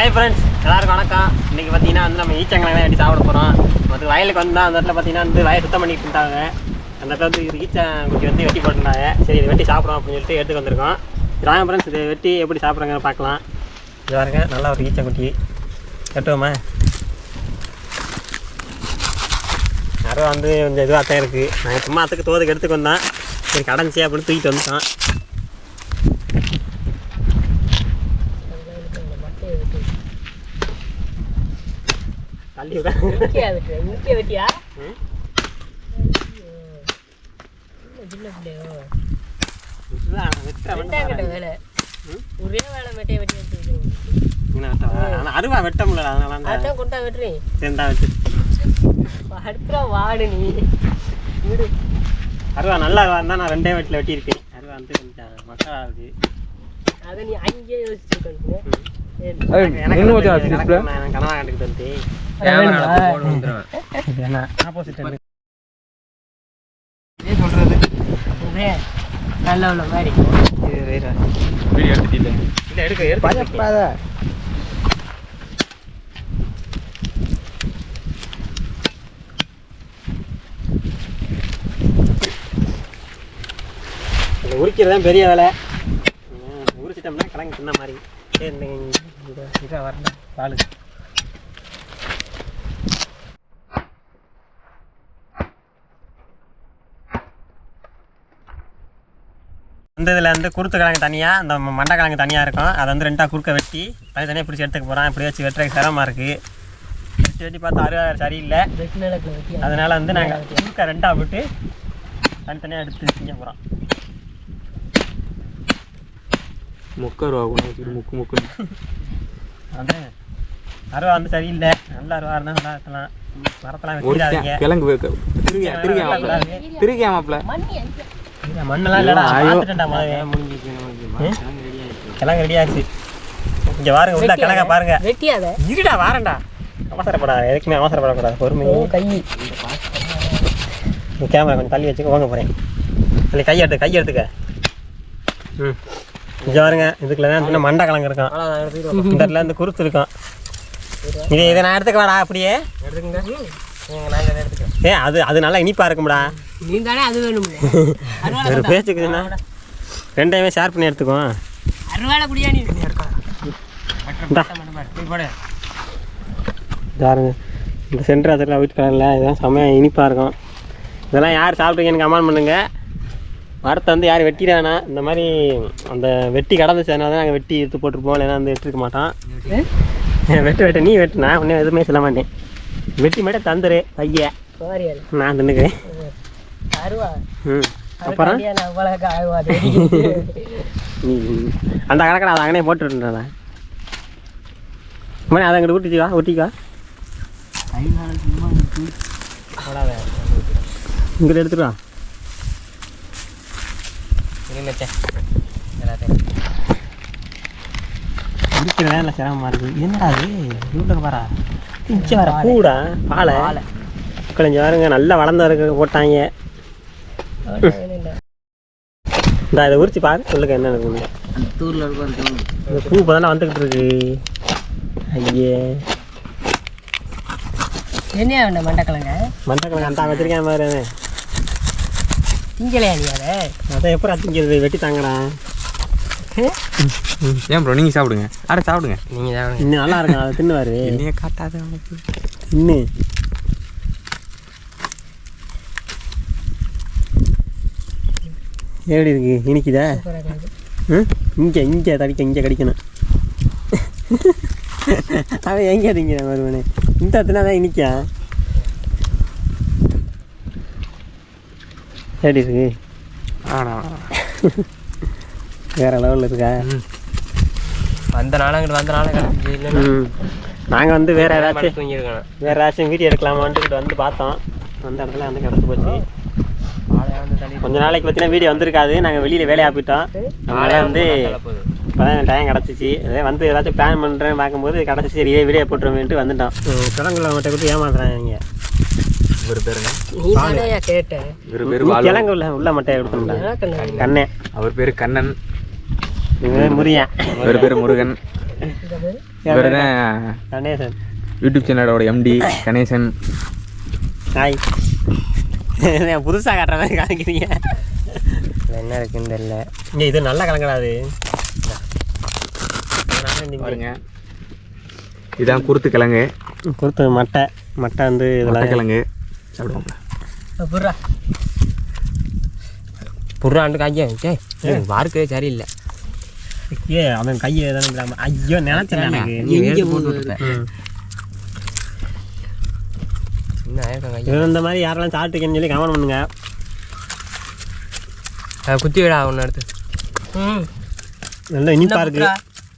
Hi friends எல்லாருக்கும் வணக்கம். இன்னைக்கு பார்த்தீங்கன்னா வந்து நம்ம ஈச்சங்கலாம் வெட்டி சாப்பிட போகிறோம் மற்ற வயலுக்கு வந்தால் அந்த இடத்துல பார்த்தீங்கன்னா வந்து வயல் சுத்தம் பண்ணிட்டு இருந்தாங்க. அந்த இடத்துல வந்து ஈச்சங்குச்சி வந்து வெட்டி போட்டுருந்தாங்க. சரி இதை வெட்டி சாப்பிடும் அப்படின்னு சொல்லிட்டு எடுத்து வந்திருக்கோம். ராயம் ஃப்ரெண்ட்ஸ் இதை வெட்டி எப்படி சாப்பிட்றாங்கன்னு பார்க்கலாம். இது பாருங்க நல்லா ஒரு ஈச்சங்குட்டி வெட்டுவோமா நிறைய வந்து கொஞ்சம் இதுவாக தான் இருக்குது நாங்கள் சும்மா அதுக்கு தோதுக்கு எடுத்துக்கு வந்தோம் சரி கடைஞ்சி அப்படின்னு தூக்கிட்டு வந்துட்டோம் தள்ளி விட இங்கே வெட்டு இங்கே வெட்டியா ம். சின்ன பிள்ளையோ இதுதான் வெட்டுற வந்து வெட்டாங்கிட்ட பாருங்க. வேலை. ம்? ஒரே வேலை மெட்டையை வெட்டி? ஆனா அருவா வெட்ட முடியல அதனால அந்த அதான் கொண்டா வெட்டுறேன் சேர்ந்தா வெட்டு. அடுத்துறா வாடு நீ. விடு. அருவா நல்ல அருவா இருந்தால் நான் ரெண்டே வெட்டில் வெட்டியிருக்கேன். அருவா வந்து கொஞ்சம் மக்களாக இருக்குது அதை நீ அங்கேயே யோசிச்சுருக்கணும் எனக்கு கனவா கண்டுக்கிட்டு வந்து ஆப்போசிட் நல்ல உள்ள மாதிரி இது வேற வீடியோ எடுத்துட்டீங்க இல்லை எடுக்க இந்த உரிக்கிறது தான் பெரிய வேலை உரிச்சிட்டோம்னா கிழங்கு சின்ன மாதிரி சரி இதாக வரல பால் இந்த இதில் வந்து குருத்து கிழங்கு தனியாக இந்த ம- மண்டை கிழங்கு தனியாக இருக்கும். அதை வந்து ரெண்டாக குறுக்க வெட்டி தனித்தனியாக பிடிச்சி எடுத்துக்க போகிறோம் இப்படி வச்சு வெட்டுறதுக்கு சிரமமாக இருக்குது வெட்டி வெட்டி பார்த்தா அருவா சரியில்லை. அதனால் வந்து நாங்கள் குறுக்க ரெண்டாக விட்டு தனித்தனியாக எடுத்து திங்க போகிறோம் முக்கருவா கூட முக்கு முக்கு அது அருவா வந்து சரியில்லை. நல்ல அருவா இருந்தால் நல்லா இருக்கலாம். மரத்தெல்லாம் கிழங்கு வைக்க மண்ணெல்லாம் இல்லடா பார்த்துட்டேன்டா முதவே. கிழங்கு ரெடி ஆச்சு இங்கே பாருங்க உள்ள கிழங்க பாருங்க. வெட்டியாத? இருடா வாரேன்டா. அவசரப்படாத எதுக்குமே அவசரப்படக்கூடாது பொறுமை கை. கேமரா கொஞ்சம் தள்ளி வச்சுக்க வாங்க போகிறேன் இல்லை கை எடுத்து கை எடுத்துக்க. ம். இங்கே பாருங்க இதுக்குள்ள தான் இன்னும் மண்டை கிழங்கு இருக்கும். இந்த இடத்துல இருந்து குருத்து இருக்கும். இது இதை நான் எடுத்துக்க வாடா அப்படியே ஏ அது அது நல்லா இனிப்பா இருக்கும்டா. நீ தானே அது வேணும் ஒரு பேச்சுக்குதுன்னா ரெண்டையுமே ஷேர் பண்ணி எடுத்துக்குவோம் அறுவாலை குடியா நீ? இந்தா. பாருங்க. இந்த சென்டர் அதில் ஒயிட் கலரில் இதெல்லாம் செம்மையாக இனிப்பாக இருக்கும். இதெல்லாம் யார் சாப்பிட்றீங்கன்னு கமெண்ட் பண்ணுங்க. மரத்தை வந்து யார் வெட்டிடானா இந்த மாதிரி அந்த வெட்டி கடந்துச்சு அதனால தான் நாங்கள் வெட்டி எடுத்து போட்டிருப்போம். இல்லைன்னா வந்து எடுத்துருக்க மாட்டோம். வெட்டு? வெட்டு நீ வெட்டு நான் ஒன்றும் எதுவுமே சொல்ல மாட்டேன். வெட்டி மட்டும் தந்துரு பைய. சாரியால் நான் ம். அப்புறம். அந்த கணக்கில் அதை அங்கனே போட்டுருந்தா மணி அதை அங்கிட்டு ஊட்டிச்சு வா ஊட்டிக்கு வா. இங்கிட்ட எடுத்துட்டு வா. இருக்கிற வேலை சிரமமாக இருக்குது என்னடா அது? இவ்வளோ வரா இஞ்சி வர பூடா பாலை? கிழஞ்சி பாருங்க நல்லா வளர்ந்த இருக்க போட்டாங்க. இந்த இதை உரிச்சு பாரு சொல்லுங்க என்ன தூரில் இருக்கும் இந்த பூ இப்போ தானே வந்துக்கிட்டு இருக்கு. ஐயே. என்ன வேண்டாம் மண்டக்கிழங்க மண்டக்கிழங்கு அந்த வச்சிருக்கேன் பாரு. திங்கலையா நீ அதை? அத்திங்கிறது வெட்டி தாங்கடா. ஏன் ப்ரோ நீங்க சாப்பிடுங்க. அட சாப்பிடுங்க. நீங்கள் தான் இன்னும் நல்லா இருக்கும் அதை தின்னுவாரு என்னைய காட்டாத உனக்கு. இன்னும் எப்படி இருக்கு இனிக்குதா? ம்? இங்கே இங்கே தடிக்க இங்கே கடிக்கணும். அவன் எங்கே திங்கிறான் வருவனே இந்த இடத்துல தான் இனிக்கா? எப்படி இருக்கு ஆனா. வேற லெவலில் இருக்கா? வந்த நாள் அங்கிட்டு வந்த நாள் கிடச்சிச்சு இல்லைன்னா. ம். நாங்கள் வந்து வேற ஏதாச்சும் வேற ஏதாச்சும் வீடியோ எடுக்கலாமான்ட்டு வந்து பார்த்தோம். அந்த இடத்துல வந்து கிடச்சி போச்சு. கொஞ்ச நாளைக்கு பார்த்தீங்கன்னா வீடியோ வந்திருக்காது. நாங்கள் வெளியில் வேலையாக போயிட்டோம். அதனால வந்து இப்போதான் டைம் கிடச்சிச்சு. அதே வந்து ஏதாச்சும் பிளான் பண்ணுறேன் பார்க்கும்போது கிடச்சி சரி இதே வீடியோ போட்டுருவேன்ட்டு வந்துட்டோம். கிழங்குல மட்டும் கொடுத்து ஏமாத்துறாங்க இவர் பேருங்க நீ தானே கேட்ட. இவர் பேரு கிழங்கு உள்ள உள்ள மட்டையை கொடுத்தோம்டா கண்ணே. அவர் பேரு கண்ணன். இவர் பேரு முருகன். இவர் தான் கணேசன். யூடியூப் சேனலோட எம்டி கணேசன். ஹாய். புதுசாக காட்டுற மாதிரி காமிக்கிறீங்க? என்ன இருக்குன்னு தெரியல. இங்கே இது நல்லா கலங்கடாது. பாருங்க. இதான் குருத்து கிழங்கு. கொடுத்து மட்டை. மட்டை வந்து மட்டை இதெல்லாம் கிழங்கு புர்ரா புர்ராண்டு காய்க்க. ஏய் வார்க்கவே சரியில்லை. ஏ அவன் கையை விடாம ஐயோ நினைச்சேன் எனக்கு. நீ எடுத்து போட்டு இது இந்த மாதிரி யாரெல்லாம் சாப்பிட்டுக்கேன்னு சொல்லி கமெண்ட் பண்ணுங்க. குத்தி விடா ஒன்று எடுத்து. ம். நல்லா இனிப்பா இருக்கு.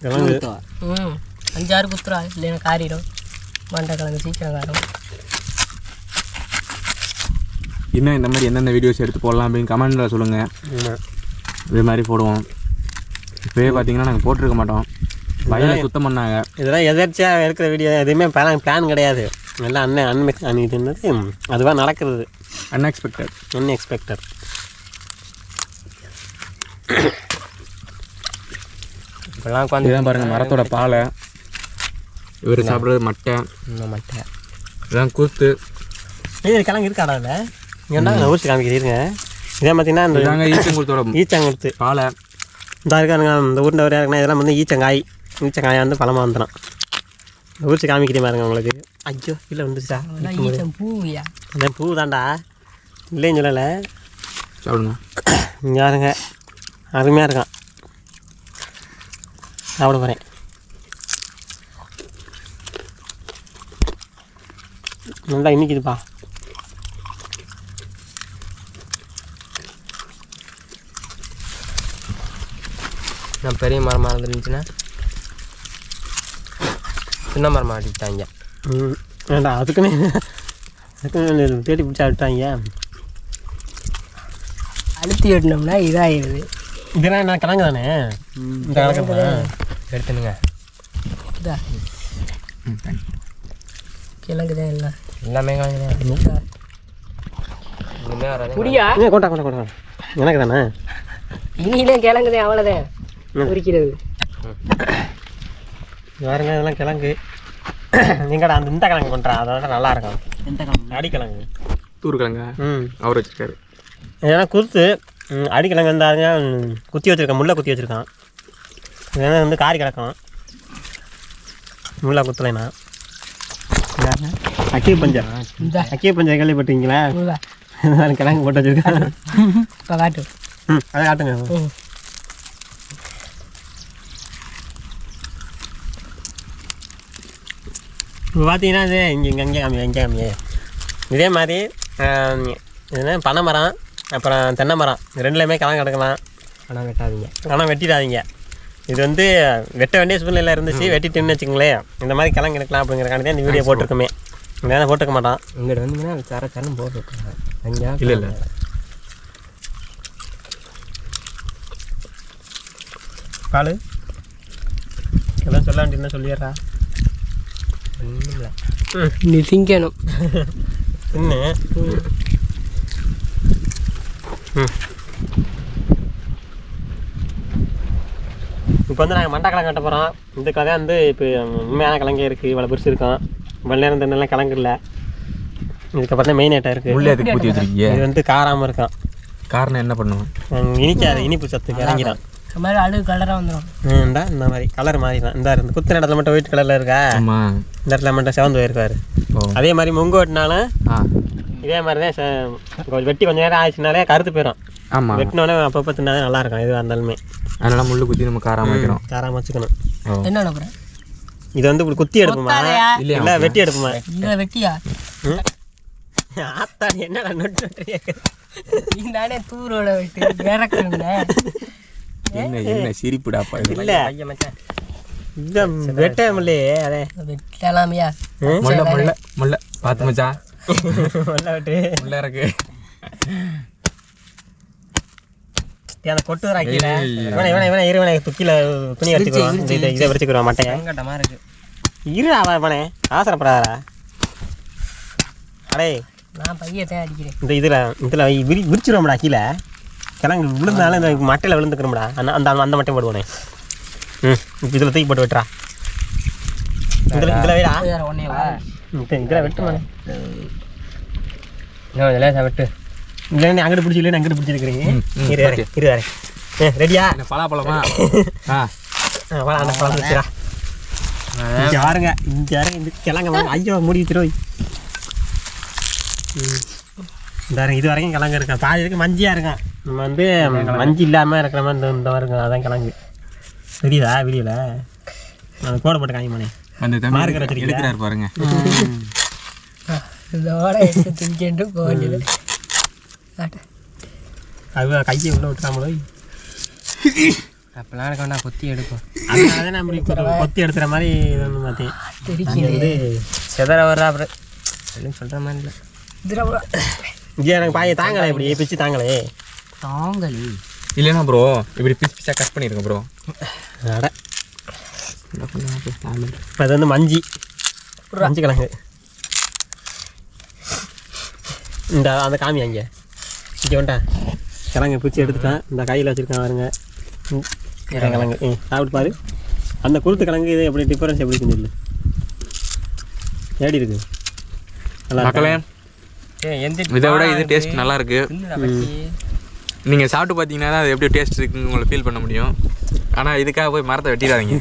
கிழங்கு. ம். அஞ்சாறு குத்துரா இல்லைன்னா காரிடும். மண்டை கிழங்கு சீக்கிரம் காரும். இன்னும் இந்த மாதிரி எந்தெந்த வீடியோஸ் எடுத்து போடலாம் அப்படின்னு கமெண்ட்டில் சொல்லுங்கள். இதே மாதிரி போடுவோம். இப்போயே பார்த்தீங்கன்னா நாங்கள் போட்டிருக்க மாட்டோம். வயலை சுத்தம் பண்ணாங்க. இதெல்லாம் எதர்ச்சியாக இருக்கிற வீடியோ எதுவுமே பிளான் பிளான் கிடையாது. எல்லாம் அண்ணன் அன்மெக்ஸ் அன் இது என்னது? அதுவாக நடக்கிறது. அன்எக்ஸ்பெக்டட் அன்எக்ஸ்பெக்டட் இப்பெல்லாம் உட்காந்து இதுதான் பாருங்கள் மரத்தோட பாலை. இவர் சாப்பிட்றது மட்டை. இன்னும் மட்டை. இதெல்லாம் கூத்து. இது கிழங்கு இருக்காடா இல்லை ஏன்டா நான் ஊசி காமிக்கிறீங்க இதே பார்த்தீங்கன்னா இந்த இதாங்க ஈச்சங்குளத்தோட ஈச்சங்குருத்து பாலை. இந்த இருக்கானுங்க இந்த ஊரில் வரையா இருக்குன்னா இதெல்லாம் வந்து ஈச்சங்காய். ஈச்சங்காயை வந்து பழமாக வந்துடும் ஊசி காமிக்கிறீங்க பாருங்க உங்களுக்கு. ஐயோ இல்லை ஈச்சம் பூவியா அதான் பூ தான்டா. இல்லைன்னு சொல்லலை. சாப்பிடுங்க. இங்கே பாருங்க. அருமையாக இருக்கான். சாப்பிட போகிறேன் நல்லா இன்னிக்குதுப்பா நான் பெரிய மரமாக இருந்துச்சுன்னா சின்ன மரமாக அடிக்கிட்டாங்க ம் வேண்டாம் அதுக்குன்னு அதுக்குன்னு தேடி பிடிச்சா விட்டாங்க அழுத்தி வெட்டினோம்னா இதாகிடுது இதெல்லாம் என்ன கிழங்கு தானே? இந்த கிழங்கு எடுத்துனுங்க. இதா. கிழங்கு தான் எல்லாம். எல்லாமே இனிமே வராது முடியா கொண்டா கொண்டா கொண்டா. எனக்கு தானே? இனியிலே கிழங்கு தான் அவ்வளோதான் குறிக்கிறது பாருங்க இதெல்லாம் கிழங்கு. நீங்கடா அந்த இந்த கிழங்கு கொண்டா அதோட நல்லா இருக்கும். அடிக்கிழங்கு தூருக்கிழங்க ம். அவர் வச்சிருக்காரு. ஏன்னா குருத்து ம், அடிக்கிழங்கு ம், குத்தி வச்சிருக்கான் முள்ளை குத்தி வச்சிருக்கான். இதெல்லாம் வந்து காரி கிடக்கும். முள்ளை குத்தலைனா. அக்கிய பஞ்சா இந்த. அக்கிய பஞ்சா கேள்விப்பட்டீங்களா இதெல்லாம் கிழங்கு போட்டு வச்சிருக்கான் காட்டு. ம் அதை காட்டுங்க. இப்போ பார்த்தீங்கன்னா இது இங்கே இங்கே இங்கே காமி இங்கே காமி இதே மாதிரி என்ன பனை மரம் அப்புறம் தென்னை மரம் ரெண்டுலையுமே கிழங்கு கிடக்கலாம். ஆனால் வெட்டாதீங்க. ஆனால் வெட்டிடாதீங்க. இது வந்து வெட்ட வேண்டிய சூழ்நிலை இருந்துச்சு வெட்டிட்டுன்னு வச்சுங்களேன் இந்த மாதிரி கிழங்கு எடுக்கலாம் அப்படிங்கிறக்காண்டி தான் இந்த வீடியோ போட்டிருக்கோமே. இல்லைன்னா போட்டுக்க மாட்டான் இங்கிட்ட வந்தீங்கன்னா சர சரன்னு போட்டுருக்காங்க அஞ்சா இல்லை இல்லை. பால். எல்லாம் சொல்ல வேண்டியதுன்னா சொல்லிடுறா. திங்கணும். இன்னும் ம். இப்போ வந்து நாங்கள் மண்டை கிழங்கு கட்ட போகிறோம் இந்த கதை வந்து இப்போ உண்மையான கிழங்கே இருக்குது இவ்வளோ பெருசு இருக்கும். இவ்வளோ நேரம் தண்ணெல்லாம் கிழங்கு இல்லை. இதுக்கப்புறம் தான் மெயின் ஐட்டம் இருக்குது உள்ளே ஊற்றி வச்சிருக்கீங்க? இது வந்து காராமல் இருக்கும். காரணம் என்ன பண்ணுவோம்? இனிக்காது. இனிப்பு சத்துக்கு இறங்கிடும் இந்த மாதிரி அழுகு கலராக வந்துடும் இந்தா இந்த மாதிரி கலர் மாறிடும் இந்த இந்த குத்துன இடத்துல மட்டும் ஒயிட் கலரில் இருக்கா? ஆமாம் இந்த இடத்துல மட்டும் செவந்து போயிருக்காரு அதே மாதிரி முங்கு வெட்டினாலும் இதே மாதிரி தான் கொஞ்சம் வெட்டி கொஞ்ச நேரம் ஆச்சுனாலே கருத்து போயிடும் ஆமாம் வெட்டினோடனே அப்பப்போ தின்னாதான் நல்லா இருக்கும் எதுவாக இருந்தாலுமே. அதனால முள்ளு குத்தி நம்ம காராம வைக்கிறோம். காராம வச்சுக்கணும். என்ன அனுப்புகிறேன் இது வந்து இப்படி குத்தி எடுப்புமா? இல்லை வெட்டி எடுப்புமா? இதில் வெட்டியா? ம்? ஆத்தாடி என்னடா நொட்டு நொட்டு நீ தானே தூரோட வெட்டு இறக்குறேன் என்ன என்ன சிரிப்புடாப்பா இது இல்லை. இந்த வெட்ட இல்லையே அதே வெட்டலாமையா? முள்ள முள்ள முள்ள பார்த்து மச்சான் நல்லா வெட்டு. முள்ள இருக்கு அந்த கொட்டு கீழே. இவனை இவனை இவனை இரு இவனை துக்கில துணி வச்சுக்குவான் இதை இதை மட்டையை. வெங்கட்டமாக இருக்கு. இரு அவன் இவனே. அவசரப்படாதா அடே நான் பையத்தை அடிக்கிறேன். இந்த இதில் இதில் விரி விரிச்சிருவோம்டா கீழே. கிழங்கு விழுந்தாலும் இந்த மட்டையில் விழுந்துக்கணும்டா. அந்த அந்த அந்த மட்டை போடுவானே ம் இதில் தூக்கி போட்டு வெட்டுறா. இதில் இதில் வைடா. வேற இதில் கொஞ்சம் லேசாக விட்டு. இல்லை நீ அங்கிட்டு பிடிச்சி இல்லை அங்கிட்டு பிடிச்சிருக்கிறீங்க இரு வரேன் இரு வரேன் ஏ ரெடியா? என்ன பலாப்பழமா? ஆ. வா அந்த பழம் வச்சுரா இங்கே வாருங்க இங்கே வாருங்க இந்த கிழங்க வாங்க ஐயோ மூடி வச்சிரும் இந்த வரைக்கும் இது வரைக்கும் கிழங்கு இருக்கும் பாதி இருக்கு மஞ்சியாக இருக்கும் நம்ம வந்து மஞ்சி இல்லாமல் இருக்கிற மாதிரி இந்த இந்த மாதிரி இருக்கும் அதான் கிழங்கு. தெரியுதா வீடியோவில் நான் கோடை போட்டு காமிமானே அந்த மார்க்கர்? எடுக்கிறாரு பாருங்க. இதோட எடுத்து திங்கிட்டு போக வேண்டியது அது கையை உள்ள விட்டுறாமலோ? அப்பெல்லாம் இருக்க வேண்டாம் கொத்தி எடுக்கும் அதனால தான் கொ- கொத்தி எடுத்துற மாதிரி இது ஒன்று மாற்றேன் தெரிக்கிறது வந்து செதற வர்றா அப்புறம் சொல்கிற மாதிரி இல்லை. இங்கே எனக்கு பாய தாங்களே இப்படி பிச்சு தாங்களே தாங்களி. இல்லைன்னா ப்ரோ இப்படி பிச்சு பிச்சா கட் பண்ணிருங்க ப்ரோ அட. இப்போ அது வந்து மஞ்சி. மஞ்சு கிழங்கு. இந்த அந்த காமி அங்கே. இங்கே வந்துட்டேன் கிழங்கு பிடிச்சி எடுத்துட்டேன். இந்த கையில் வச்சுருக்கேன் பாருங்க. கிழங்கு. ம் சாப்பிட்டு பாரு. அந்த குருத்து கிழங்கு இது எப்படி டிஃபரன்ஸ் எப்படி சொல்லு எப்படி இருக்கு. நல்லா இருக்கா? இதை விட இது டேஸ்ட் நல்லா இருக்கு. நீங்கள் சாப்பிட்டு பார்த்தீங்கன்னா தான் அது எப்படி டேஸ்ட் இருக்குன்னு உங்களை ஃபீல் பண்ண முடியும். ஆனால் இதுக்காக போய் மரத்தை வெட்டிடாதீங்க.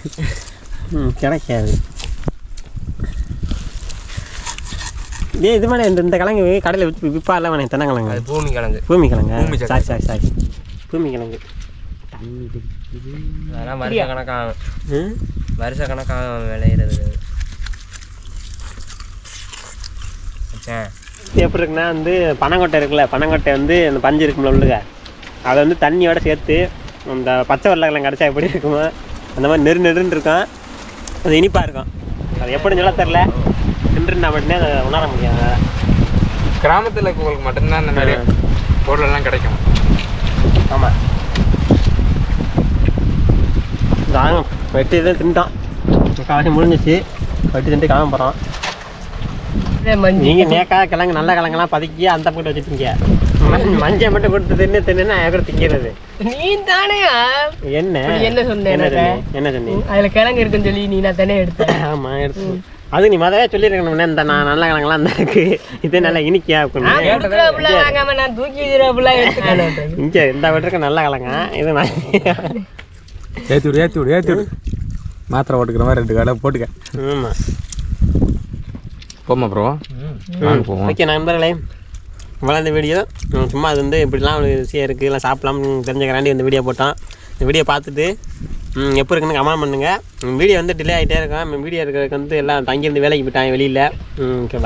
ம் கிடைக்காது. ஏய் இது மாதிரி இந்த இந்த கிழங்கு கடையில் விற்று விற்பால வேணே தென்னங்கிழங்கு அது பூமி கிழங்கு. பூமி கிழங்கு. பூமி சாரி சாரி சாரி. பூமி கிழங்கு. அதெல்லாம் வருஷ கணக்காகும் ம் வருஷ கணக்காகும் விளையிறது. எப்படி இருக்குன்னா வந்து பனங்கொட்டை இருக்குல்ல பனங்கொட்டை வந்து அந்த பஞ்சு இருக்கும்ல உள்ளுக. அதை வந்து தண்ணியோட சேர்த்து அந்த பச்சை வெள்ளக்கெல்லாம் கிடச்சா எப்படி இருக்குமோ அந்த மாதிரி நெரு நெருன்னு இருக்கும். அது இனிப்பாக இருக்கும். அது எப்படி சொல்ல தெரில நின்றுனா மட்டுமே அதை உணர முடியாது. கிராமத்தில் இருக்கவங்களுக்கு மட்டும்தான் இந்த மாதிரி பொருளெல்லாம் கிடைக்கும். ஆமாம் தாங்க வெட்டி தான் தின்ட்டான் காசு முடிஞ்சிச்சு. வெட்டி தின்ட்டு கிளம்ப போகிறோம் நீங்கள் நேக்கா கிழங்கு நல்ல கிழங்கெல்லாம் பதுக்கி அந்த போட்டு வச்சுட்டீங்க மஞ்சள் மட்டும் கொடுத்து தின்னு தின்னுன்னா எப்படி திங்கிறது. நீ தானே என்ன? என்ன சொன்ன என்ன? சொன்னீங்க? அதுல கிழங்கு இருக்குன்னு சொல்லி நீ நான் தானே எடுத்தேன். ஆமா எடுத்து. அது நீ மொதவே சொல்லியிருக்கணும் இந்த நான் நல்ல கிழங்கெல்லாம் தான் இருக்கு. இது நல்லா இனிக்கியா இங்கே. இந்த வீட்டுக்கு நல்ல கிழங்க? இது நான் ஏற்றி விடு ஏற்றி விடு ஏற்றி விடு. மாத்திரை போட்டுக்கிற மாதிரி ரெண்டு கடை போட்டுக்க. ஆமாம் போமா ப்ரோ. ஓகே நண்பர்களே. வளர்ந்த இந்த வீடியோ சும்மா அது வந்து இப்படிலாம் ஒரு ருசியாக இருக்குது இல்லை சாப்பிட்லாம்னு தெரிஞ்சுக்கிறாண்டி இந்த வீடியோ போட்டான் இந்த வீடியோ பார்த்துட்டு எப்போ இருக்குன்னு கமெண்ட் பண்ணுங்கள் வீடியோ வந்து டிலே ஆகிட்டே இருக்கும். வீடியோ இருக்கிறதுக்கு வந்து எல்லாம் தங்கியிருந்து வேலைக்கு போயிட்டாங்க வெளியில்.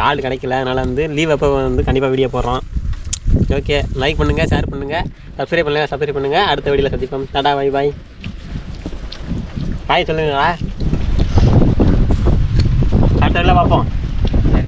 ஆள் கிடைக்கல. அதனால் வந்து லீவ் அப்போ வந்து கண்டிப்பாக வீடியோ போடுறோம். ஓகே லைக் பண்ணுங்கள் ஷேர் பண்ணுங்கள் சப்ஸ்கிரைப் பண்ணுங்கள் சப்ஸ்கிரைப் பண்ணுங்கள் அடுத்த வீடியோவில் சந்திப்போம். டாடா பை பாய் பாய் சொல்லுங்களா? அடுத்த பார்ப்போம்.